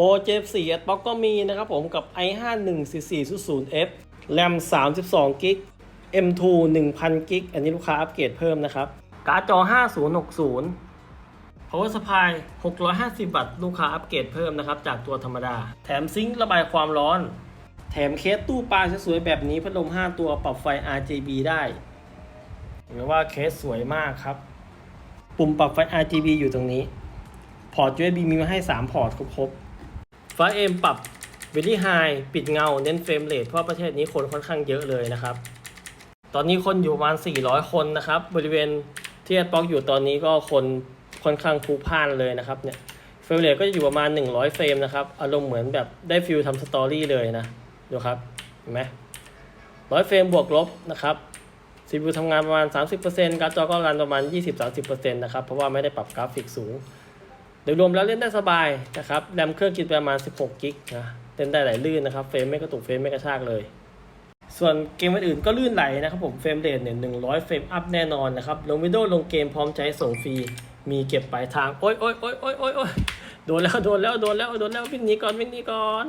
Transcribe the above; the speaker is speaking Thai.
โปรเจฟ4 s บ็อกก็มีนะครับผมกับ i514400F RAM 32 g b M2 1000 g b อันนี้ลูกค้าอัปเกรดเพิ่มนะครับ การ์ดจอ 5060 power supply 650 วัตต์ ลูกค้าอัปเกรดเพิ่มนะครับ จากตัวธรรมดา แถมซิงค์ระบายความร้อน แถมเคสตู้ปลาสวยๆแบบนี้พัดลม 5 ตัวปรับไฟ RGB ได้เรียกว่าเคสสวยมากครับ ปุ่มปรับไฟ RGB อยู่ตรงนี้ พอร์ต USB มีมาให้ 3 พอร์ตครบๆ ฟ้าเอ็มปรับ Very High ปิดเงา เน้นเฟรมเรทเพราะประเทศนี้คนค่อนข้างเยอะเลยนะครับ ตอนนี้คนอยู่ประมาณ 400 คนนะครับ บริเวณที่แอดบ็อกอยู่ตอนนี้ก็คนค่อนข้างพลุพ่านเลยนะครับเนี่ยเฟรมเรทก็จะอยู่ประมาณ 100 เฟรมนะครับ อารมณ์เหมือนแบบได้ฟิลทำสตอรี่เลยนะ ดูครับ เห็นไหมร้อยเฟรมบวกลบนะครับ CPU ทำงานประมาณ 30%การ์ดจอก็รันประมาณ 20-30%นะครับ เพราะว่าไม่ได้ปรับกราฟิกสูง ดยรวมแล้วเล่นได้สบายนะครับแรมเครื่องกินประมาณ 16กิกนะเล่นได้ไหลลื่นนะครับ เฟรมไม่กระตุกเฟรมไม่กระชากเลย ส่วนเกมอื่นๆก็ลื่นไหลนะครับผมเฟรมเรทเนี่ย100เฟรมอัพแน่นอนนะครับลงวิดีโอลงเกมพร้อมใจส่งฟรีมีเก็บปลายทาง โอ้ยโอ๊ยโอ๊ยโอ๊ยโอ๊ยโอ๊ยโดนแล้วโดนแล้วโดนแล้วโดนแล้ววิ่งหนีก่อนวิ่งหนีก่อน